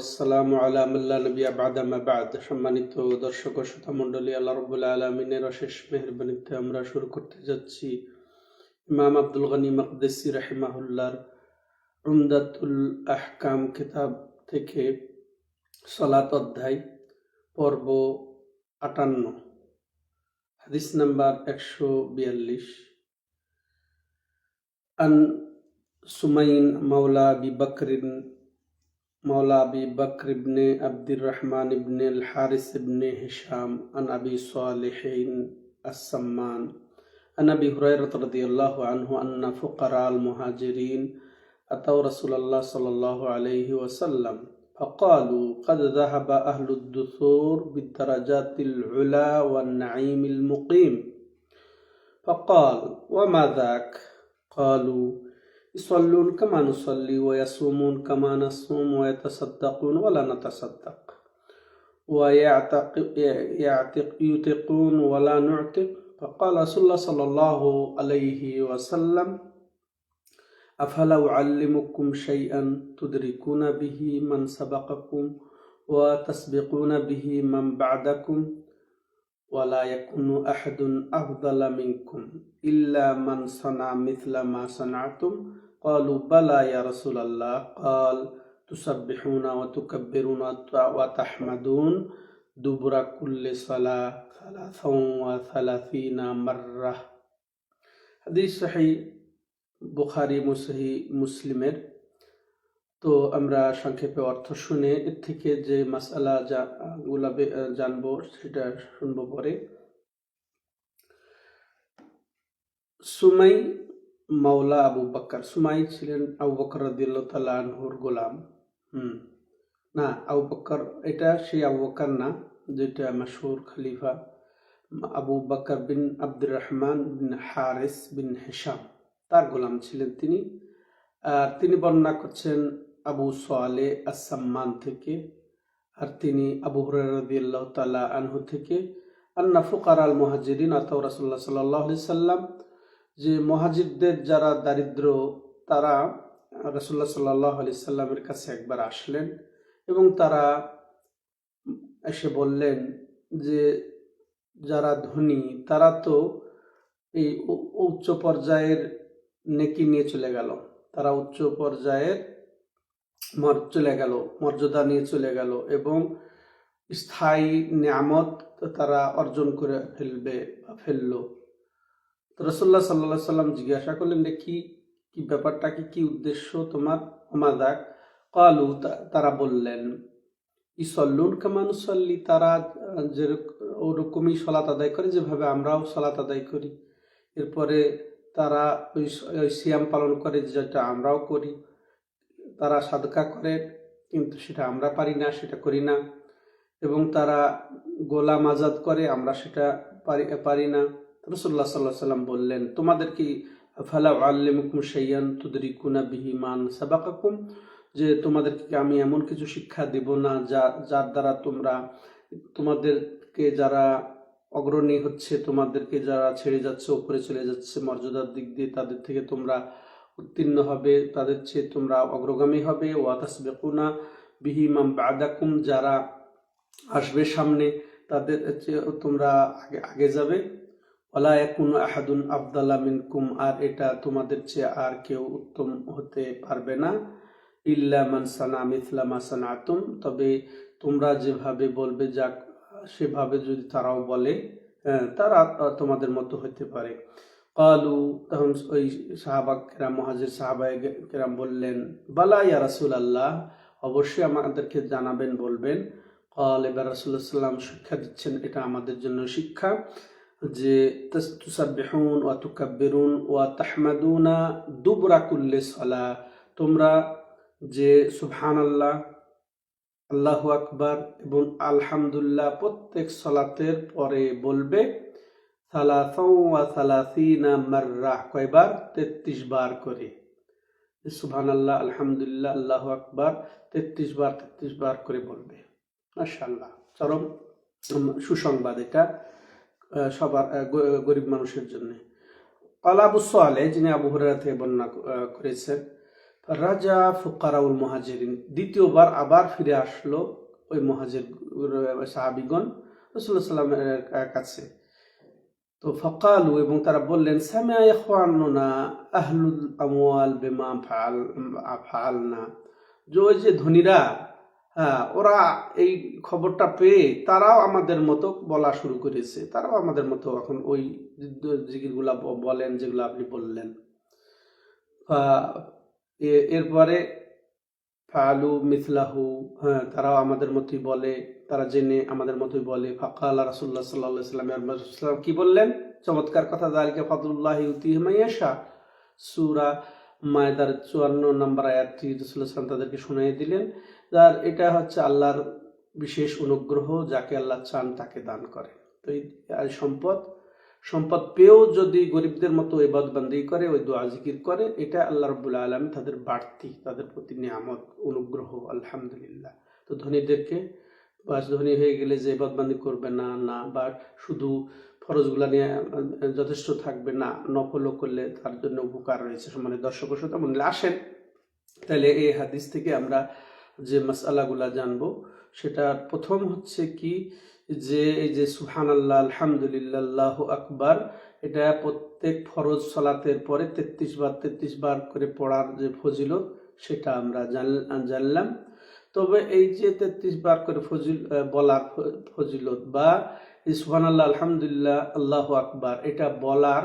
আসসালামু সম্মানিত দর্শক ও শ্রোতা মণ্ডলী, আল্লাহ রবুল্লা আলমিনের অশেষ মেহরবানিতে আমরা শুরু করতে যাচ্ছি। ইমাম আব্দুল গনি মকদেসি রাহিমাহুল্লার উমদাতুল আহকাম কিতাব থেকে সলাত অধ্যায়, পর্ব আটান্ন, হাদিস নাম্বার একশো বিয়াল্লিশ। আন সুমাইন মাওলা আবি বকরিন مولى أبي بكر بن عبد الرحمن بن الحارث بن هشام عن أبي صالح السمان عن أبي هريرة رضي الله عنه أن فقراء المهاجرين أتوا رسول الله صلى الله عليه وسلم فقالوا قد ذهب أهل الدثور بالدرجات العلا والنعيم المقيم. فقال وما ذاك؟ قالوا يصلون كما نصلي ويصومون كما نصوم ويتصدقون ولا نتصدق. ويعتقون ولا نعتق. فقال رسول الله صلى الله عليه وسلم أفلا أعلمكم شيئا تدركون به من سبقكم وتسبقون به من بعدكم ولا يكون أحد أفضل منكم؟ إلا من صنع مثل ما صنعتم قالوا بلى يا رسول الله قال تسبحون وتكبرون وتحمدون دبر كل صلاة ثلاثا وثلاثين مرة হাদিস সাহি বুখারি মুসহি মুসলিমের তো আমরা সংক্ষেপে অর্থ শুনে এর থেকে যে মাসালা যা গুলা জানবো সেটা শুনবো পরে সুমাই মাওলা আবু বাক্কার, সুমাই ছিলেন আবু বকর রদিয়াল্লাহ আনহুর গোলাম। হুম। না, আবু বকর এটা সেই আবু বকর না, যেটা মাসুর খলিফা আবু বাক্কর বিন আব্দুর রহমান বিন হারেস বিন হেসাম তার গোলাম ছিলেন তিনি। আর তিনি বর্ণনা করছেন আবু সোয়ালে আসাম্মান থেকে, আর তিনি আবু হরিয়াল্লাহ তালা আনহু থেকে, আন্না ফুকার আল মহাজিরিন আতাউ রাসুল্লাহ সাল্লাহ সাল্লাম যে মহাজিদদের যারা দারিদ্র, তারা রসুল্লাহ সাল্লাহ আলি সাল্লামের কাছে একবার আসলেন এবং তারা এসে বললেন যে যারা ধনী, তারা তো এই উচ্চ পর্যায়ের নেকি নিয়ে চলে গেল। তারা উচ্চ পর্যায়ের মর, চলে গেল, মর্যাদা নিয়ে চলে গেল এবং স্থায়ী নিয়ামত তারা অর্জন করে ফেলবে বা ফেলল। রসল্লাহ সাল্লা সাল্লাম জিজ্ঞাসা করলেন যে কি কি ব্যাপারটা কি কি উদ্দেশ্য তোমার? আমাদাক কালু তারা বললেন, ইসল্লুন কামানুসল্লি তারা যে ওরকমই সলাত আদায় করে, যেভাবে আমরাও সলাত আদায় করি। এরপরে তারা ওই সিয়াম পালন করে, যেটা আমরাও করি। তারা সাদকা করে, কিন্তু সেটা আমরা পারি না, সেটা করি না। এবং তারা গোলাম আজাদ করে, আমরা সেটা পারি পারি না। রসুল্লাহ সাল্লাহ সাল্লাম বললেন, তোমাদের কি ফালা আল্লিমুকুম সাইয়ান তুদরিকুনা বিহিমান সাবাকাকুম? যে তোমাদেরকে আমি এমন কিছু শিক্ষা দেব না যা, যার দ্বারা তোমরা, তোমাদেরকে যারা অগ্রণী হচ্ছে, তোমাদেরকে যারা ছেড়ে যাচ্ছে উপরে চলে যাচ্ছে, মর্যাদার দিক দিয়ে তাদের থেকে তোমরা উত্তীর্ণ হবে, তাদের চেয়ে তোমরা অগ্রগামী হবে। ওয়াতাস বেকুনা বিহিমাম বাদাকুম, যারা আসবে সামনে, তাদের তোমরা আগে আগে যাবে। ওলা এখন আহাদুন আবদাল্লা মিনকুম, আর এটা তোমাদের চেয়ে আর কেউ উত্তম হতে পারবে না। ইল্লা মানসানা মিথলা মাসানা আতুম তবে তোমরা যেভাবে বলবে যাক সেভাবে যদি তারাও বলে তারা তোমাদের মতো হতে পারে। কালু, তখন ওই সাহাবা কেরাম, মহাজির সাহাবাই কেরাম বললেন, বালা ইয়া রাসুল আল্লাহ অবশ্যই আমাদেরকে জানাবেন, বলবেন। কল এবার রাসুল্লাহ সাল্লাম শিক্ষা দিচ্ছেন, এটা আমাদের জন্য শিক্ষা। যে তুসাবিহুন ওয়া তুকাব্বিরুন ওয়া তাহমাদুনা দুবরা কুল্লে সলা। তোমরা যে সুবহান আল্লাহ আল্লাহু আকবার এবং আলহামদুল্লাহ প্রত্যেক সলাতের পরে বলবে সালাসিনা মার্রা, কয়বার? তেত্রিশ বার করে। সুবহান আল্লাহ আলহামদুলিল্লাহ, আল্লাহু আকবার, তেত্রিশ বার তেত্রিশ বার করে বলবে। মাশাল্লাহ চরম সুসংবাদ এটা। সবার গরিব মানুষের জন্য। কালাবু সোয়ালে, যিনি আবু থেকে বর্ণনা করেছেন, রাজা ফুকারাউল মহাজেরিন দ্বিতীয়বার আবার ফিরে আসলো ওই মহাজের সাহাবিগণ রসুল্লাহ সাল্লামের কাছে। তো ফকালু, এবং তারা বললেন, সামিয়া আহলুল আমওয়াল বিমা ফাল ফালনা যে ওই যে ধনীরা ওরা এই খবরটা পেয়ে তারাও আমাদের মতো বলা শুরু করেছে। তারাও আমাদের মতো এখন ওই জিকিরগুলা বলেন যেগুলো আপনি বললেন। এরপরে ফালু মিথলাহু হ্যাঁ তারাও আমাদের মতোই বলে, তারা জেনে আমাদের মতোই বলে। ফাকাল রাসুল্লাহ সাল্লাহ সাল্লাম কি বললেন? চমৎকার কথা দালিকা ফাদুল্লাহ ইউতিহমাইয়াশা সুরা মায়দার চুয়ান্ন নম্বর আয়াতটি রসুল্লাহ সাল্লাম তাদেরকে শুনিয়ে দিলেন। যার এটা হচ্ছে আল্লাহর বিশেষ অনুগ্রহ যাকে আল্লাহ চান তাকে দান করে। তো এই সম্পদ সম্পদ পেয়েও যদি গরিবদের মতো এবাদবান্দি করে, ওই দোয়া জিকির করে, এটা আল্লাহ রবুল্লা আলম তাদের বাড়তি, তাদের প্রতি নিয়ামত, অনুগ্রহ, আলহামদুলিল্লাহ। তো ধনীদেরকে বাস ধনী হয়ে গেলে যে এবাদবান্দি করবে না না, বা শুধু ফরজগুলা নিয়ে যথেষ্ট থাকবে না নকলও করলে তার জন্য উপকার রয়েছে মানে দর্শক শ্রোতা মনে আসেন, তাহলে এই হাদিস থেকে আমরা যে মাসালাগুলা জানব সেটা প্রথম হচ্ছে কি যে এই যে সুহান আল্লাহ আলহামদুলিল্লাহ আকবার, এটা প্রত্যেক ফরজ সলাতের পরে তেত্রিশ বার তেত্রিশ বার করে পড়ার যে ফজিলত, সেটা আমরা জান- জানলাম। তবে এই যে তেত্রিশ বার করে ফজিল বলার ফজিলত বা সুহান আল্লাহ আলহামদুলিল্লাহ, আল্লাহ আকবার, এটা বলার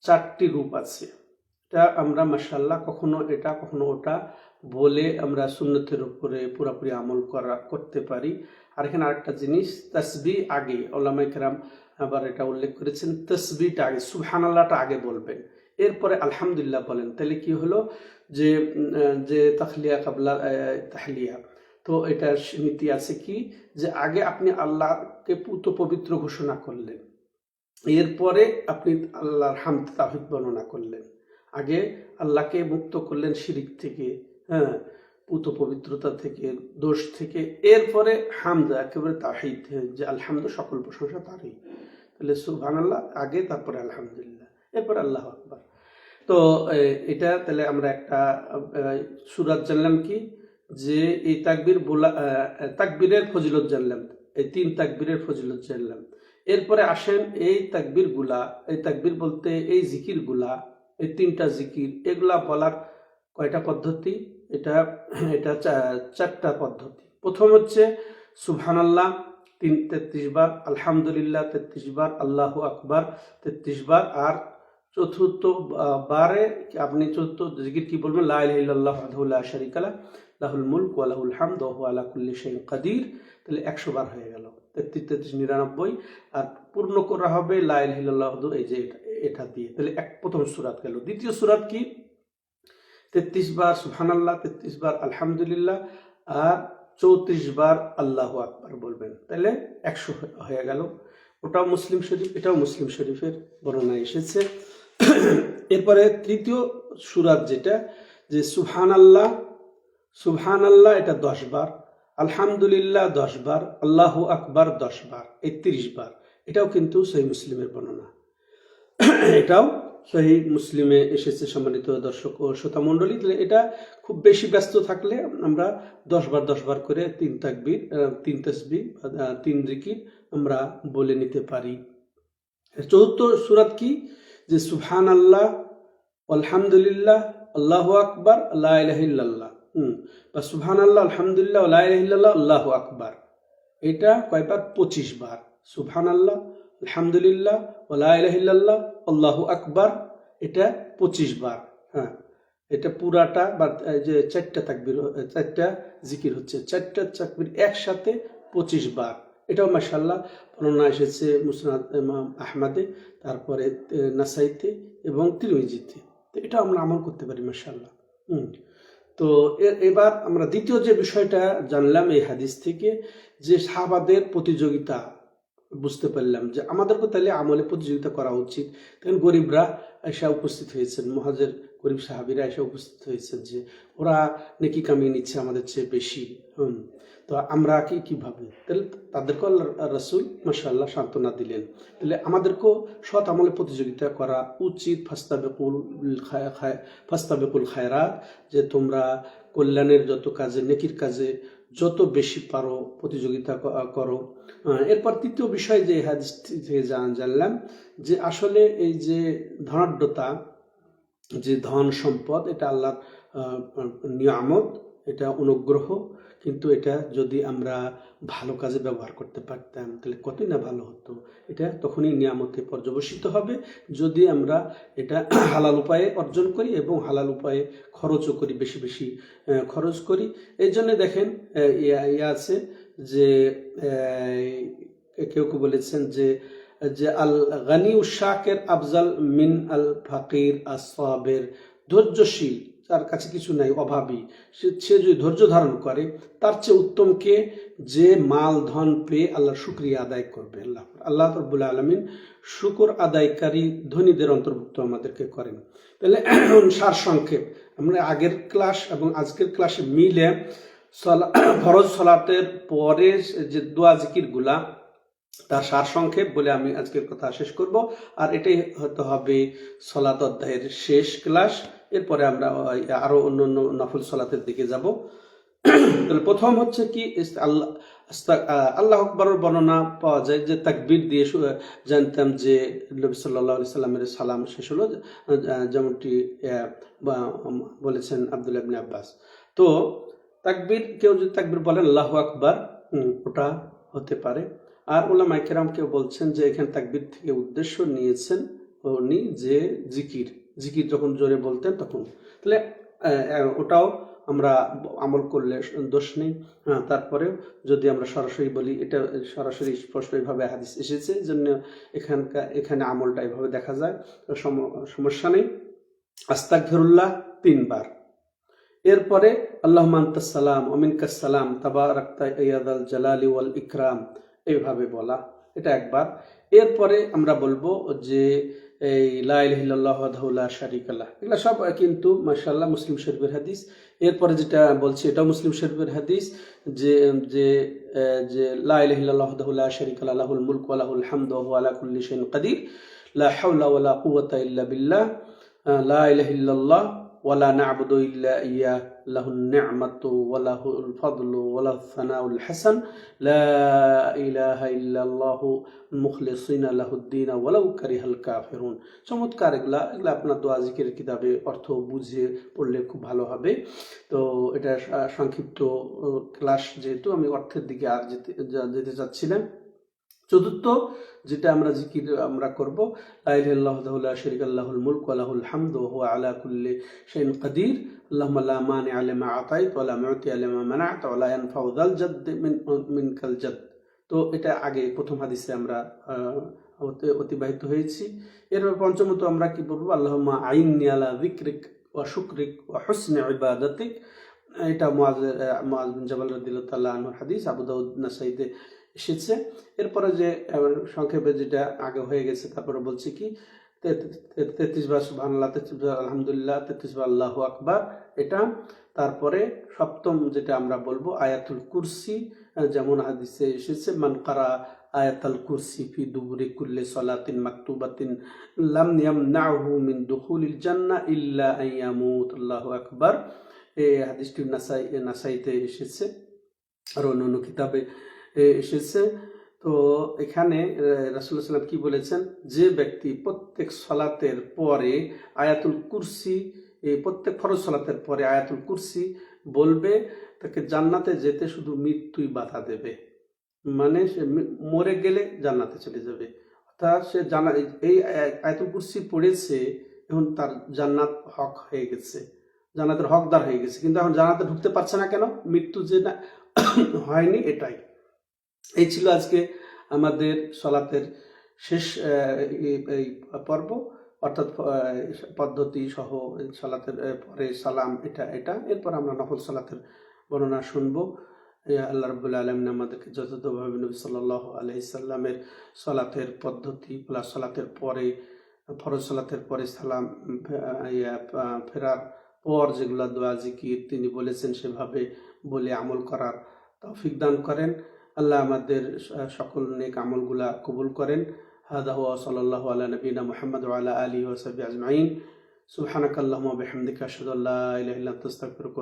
চারটি রূপ আছে। এটা আমরা মাসাল্লাহ কখনো এটা, কখনো ওটা বলে আমরা সুন্নতের উপরে পুরোপুরি আমল করা, করতে পারি। আর এখানে আরেকটা জিনিস, তসবি আগে ওলামা কেরাম আবার এটা উল্লেখ করেছেন, তসবিটা আগে সুবহান আল্লাহটা আগে বলবেন। এরপরে আলহামদুলিল্লাহ বলেন, তাহলে কি হলো? যে যে তাহলিয়া কাবলা তাহলিয়া। তো এটার নীতি আছে কি? যে আগে আপনি আল্লাহকে পুত পবিত্র ঘোষণা করলেন। এরপরে আপনি আল্লাহর হামদ তাহিদ বর্ণনা করলেন। আগে আল্লাহকে মুক্ত করলেন শিরিক থেকে। হ্যাঁ পুত পবিত্রতা থেকে, দোষ থেকে, এরপরে হামদা একেবারে তাহিদ যে আলহামদু সকল প্রশংসা তারই। তাহলে সুবহান আল্লাহ আগে, তারপরে আলহামদুলিল্লাহ, এরপর আল্লাহ আকবার। তো এটা তাহলে আমরা একটা সুরাত জানলাম কি? যে এই তাকবির বলা তাকবীরের ফজিলত জানলাম, এই তিন তাকবীরের ফজিলত জানলাম। এরপরে আসেন এই তাকবীরগুলা এই তাকবীর বলতে এই জিকিরগুলা এই তিনটা জিকির, এগুলা বলার কয়টা পদ্ধতি? এটা এটা চারটা পদ্ধতি। প্রথম হচ্ছে, সুবহানাল্লাহ, তিন, তেত্রিশ বার, আলহামদুলিল্লাহ, তেত্রিশ বার, আল্লাহ আকবার, তেত্রিশ বার, আর চতুর্থ বারে আপনি চতুর্থ জিকির কি বলবেন? লা ইলাহা ইল্লাল্লাহ ওয়াহদাহু লা শারীকা লাহ, লাহুল মুলক ওয়া লাহুল হামদ ওয়া হুয়া আলা কুল্লি শাইইন কাদির। তাহলে একশো বার হয়ে গেল। তেত্রিশ তেত্রিশ, নিরানব্বই, আর পূর্ণ করা হবে লা ইলাহা এই যে এটা দিয়ে। তাহলে এক, প্রথম সুরাত গেল। দ্বিতীয় সুরাত কি? তেত্রিশ বার সুবহানাল্লাহ, তেত্রিশ বার আলহামদুলিল্লাহ আর চৌত্রিশ বার আল্লাহ আকবার বলবেন। তাহলে একশো হয়ে গেল। ওটাও মুসলিম শরীফ, এটাও মুসলিম শরীফের বর্ণনা এসেছে। এরপরে তৃতীয় সুরাত যেটা, যে সুহান আল্লাহ সুবহান আল্লাহ এটা দশ বার, আলহামদুলিল্লাহ দশ বার, আল্লাহ আকবার দশ বার, এই তিরিশ বার। এটাও কিন্তু সেই মুসলিমের বর্ণনা। এটাও সহি মুসলিমে এসেছে সম্মানিত দর্শক ও শ্রোতা মণ্ডলী। এটা খুব বেশি ব্যস্ত থাকলে আমরা দশ বার দশ বার করে তিন তাকবির তিন তসবি তিন জিকির আমরা বলে নিতে পারি। চতুর্থ সুরাত কি? যে সুবহান আল্লাহ আলহামদুলিল্লাহ, আল্লাহ আকবার আল্লাহ ইলাহিল্লাহ হুম, বা সুবহান আল্লাহ আলহামদুলিল্লাহ আল্লাহ আল্লাহ আকবার। এটা কয়বার? পঁচিশ বার। সুবহান আল্লাহ আলহামদুলিল্লাহ ওলা ইলাহিল্লাহ আল্লাহ আকবার, এটা পঁচিশ বার হ্যাঁ। এটা পুরাটা বা যে চারটা তাকবির, চারটা জিকির হচ্ছে, চারটা তাকবির একসাথে পঁচিশ বার। এটাও মাসাল্লাহ বর্ণনা এসেছে মুসনাদ আহমাদে, তারপরে নাসাইতে এবং তিরমিজিতে। তো এটা আমরা আমল করতে পারি মাসাল্লাহ হুম। তো এবার আমরা দ্বিতীয় যে বিষয়টা জানলাম এই হাদিস থেকে, যে সাহাবাদের প্রতিযোগিতা বুঝতে পারলাম যে আমাদেরকে তাহলে আমলে প্রতিযোগিতা করা উচিত। কারণ গরিবরা এসে উপস্থিত হয়েছেন মহাজের গরিব সাহাবিরা এসে উপস্থিত হয়েছেন যে ওরা নেকি কামিয়ে নিচ্ছে আমাদের চেয়ে বেশি হুম, তো আমরা কি কীভাবে তাহলে তাদেরকে আল্লাহ রসুল মাসাল্লাহ সান্ত্বনা দিলেন। তাহলে আমাদেরকেও সৎ আমলে প্রতিযোগিতা করা উচিত। ফাস্তাবেকুল ফাস্তাবেকুল খায়রাত যে তোমরা কল্যাণের যত কাজে নেকির কাজে যত বেশি পারো প্রতিযোগিতা করো। এরপর তৃতীয় বিষয় যে হাদিস থেকে জানলাম যে আসলে এই যে ধনাঢ্যতা, যে ধন সম্পদ, এটা আল্লাহর নিয়ামত এটা অনুগ্রহ, কিন্তু এটা যদি আমরা ভালো কাজে ব্যবহার করতে পারতাম, তাহলে কতই না ভালো হতো? এটা তখনই নিয়ামতে পর্যবসিত হবে। যদি আমরা এটা হালাল উপায়ে অর্জন করি এবং হালাল উপায়ে খরচও করি, বেশি বেশি খরচ করি এই জন্যে দেখেন ইয়া আছে যে কেউ কেউ বলেছেন যে যে আল গানি উশাকের আফজাল মিন আল ফাকির আসাবের ধৈর্যশীল তার কাছে কিছু নাই, অভাবী। সে যদি ধৈর্য ধারণ করে, তার চেয়ে উত্তম কে? যে মাল, ধন পেয়ে আল্লাহর শুক্রিয়া আদায় করবে। আল্লাহ আল্লাহ রব্বুল আলমিন শুকর আদায়কারী ধনীদের অন্তর্ভুক্ত আমাদেরকে করেন। তাহলে সার সংক্ষেপ। আমরা আগের ক্লাস এবং আজকের ক্লাসে মিলে সলা- ফরজ সলাতের পরে যে দোয়া জিকিরগুলা তার সার সংক্ষেপ বলে আমি আজকের কথা শেষ করব। আর এটাই হতে হবে সলাত অধ্যায়ের শেষ ক্লাস। এরপরে আমরা ওই আরও অন্য অন্য নফল সলাতের দিকে যাব। তাহলে প্রথম হচ্ছে কি আল্লাহ আল্লাহ আকবরের বর্ণনা পাওয়া যায় যে তাকবীর দিয়ে জানতাম যে নবী সাল্লাহ সাল্লামের সালাম শেষ হলো যেমনটি বলেছেন আব্দুল ইবনে আব্বাস। তো তাকবীর, কেউ যদি তাকবীর বলেন আল্লাহ আকবার ওটা হতে পারে। আর ওলামা কেরাম কেউ বলছেন যে এখানে তাকবীর থেকে উদ্দেশ্য নিয়েছেন উনি যে জিকির। জিকির যখন জোরে বলতেন তখন। তাহলে ওটাও আমরা আমল করলে দোষ নেই। হ্যাঁ তারপরেও যদি আমরা সরাসরি বলি, এটা সরাসরি স্পষ্ট এইভাবে হাদিস এসেছে জন্য এখানকার, এখানে আমলটা এইভাবে দেখা যায়। সমস্যা নেই। আস্তাগফিরুল্লাহ তিনবার। এরপরে আল্লাহ সালাম অমিনকাসালাম তাবারাক্তা ইয়াদাল জালালি ওয়াল ইকরাম, এইভাবে বলা। এটা একবার। এরপরে আমরা বলব যে, এই লাইল্লাহ শারিক আল্লাহ এগুলো সব কিন্তু মার্শাল্লাহ মুসলিম শরীফের হাদিস। এরপরে যেটা বলছি, এটাও মুসলিম শরীফের হাদিস যে যে যে লাইল্লাহ শারিক আল্লাহুল মুলক আলাহুল হামদ ওয়া আলা কুল্লি শাইইন কাদির। লা হাওলা বিল্লাহ। লা ওয়ালা না'বুদু ইল্লা ইয়্যাহ লাহুন নি'মাতু ওয়া লাহুল ফাদলু ওয়া সানাউল হাসান, লা ইলাহা ইল্লাল্লাহু মুখলিসিনা লাহুদ্দিন ওয়ালাউ কারিহাল কাফিরুন। চমৎকার এগুলা এগুলা আপনার দোয়া জিকিরের কিতাবে অর্থ বুঝে পড়লে খুব ভালো হবে। তো এটা সংক্ষিপ্ত ক্লাস যেহেতু আমি অর্থের দিকে আর যেতে যেতে চাচ্ছিলাম। চতুর্থ, যেটা আমরা জিকির, আমরা করব, লা ইলাহা ইল্লাল্লাহু লা শারীকা লাহুল মুলক ওয়া লাহুল হামদু আলা কুল্লি কাদির তো এটা আগে প্রথম হাদিসে আমরা অতি- অতিবাহিত হয়েছি। এরপর পঞ্চমত আমরা কি বলব? আল্লাহুম্মা আইন্নি আলা যিকরিক ওয়া শুকরিক এটা মুআজ মুআজ হাদিস। আবু দাউদ নাসাইতে এসেছে। এরপরে যে সংক্ষেপে যেটা আগে হয়ে গেছে, তারপরে বলছি কি তেত্রিশ বার সুবহানাল্লাহ, তেত্রিশ বার আলহামদুলিল্লাহ, তেত্রিশ বার আল্লাহু আকবার, এটা। তারপরে সপ্তম যেটা আমরা বলব, আয়াতুল কুরসি যেমন হাদিসে এসেছে, মান কারা আয়াতুল কুরসি ফি দুবুরি কুল্লে সলাতিন মাকতুবাতিন লাম ইয়ামনাহু মিন দুখুলিল জান্নাহ ইল্লা আন ইয়ামুত আল্লাহু আকবার। এই হাদিসটি নাসাই, নাসাইতে এসেছে। আর অন্য অন্য কিতাবে এসেছে। তো এখানে রাসুল্লাহ সাল্লাম কি বলেছেন? যে ব্যক্তি প্রত্যেক সলাতের পরে আয়াতুল কুরসি, এই প্রত্যেক ফরজ সলাতের পরে আয়াতুল কুরসি বলবে, তাকে জান্নাতে যেতে শুধু মৃত্যুই বাধা দেবে। মানে সে মরে গেলে জান্নাতে চলে যাবে। অর্থাৎ সে জানা এই আয়াতুল কুরসি পড়েছে, এখন তার জান্নাত হক হয়ে গেছে। জান্নাতের হকদার হয়ে গেছে। কিন্তু এখন জান্নাতে ঢুকতে পারছে না কেন? মৃত্যু যে না, হয়নি এটাই। এই ছিল আজকে আমাদের সলাতের শেষ এই- পর্ব। অর্থাৎ পদ্ধতি সহ সলাতের পরে সালাম এটা এটা। এরপর আমরা নফল সালাতের বর্ণনা শুনব। আল্লাহ রবুল্লা আলমিন আমাদেরকে যথাযথভাবে নবী সাল্লাহ আলহিসাল্লামের সলাতের পদ্ধতি প্লাস সলাতের পরে, ফরজ সলাতের পরে সালাম ফেরার পর যেগুলা দোয়া, জিকির তিনি বলেছেন সেভাবে বলে আমল করার তৌফিক দান করেন। আল্লাহ আমাদের সকল নেক আমলগুলা কবুল করেন। হাদা সাল্লাহ আল্লাহ আলা নবিনা মুহাম্মদ আলী আলা সাহবিহি আজমাইন। সুবহানাকাল্লাহুম্মা ওয়া বিহামদিকা আশহাদু আল্লা ইলাহা ইল্লা আনতা আস্তাগফিরুকা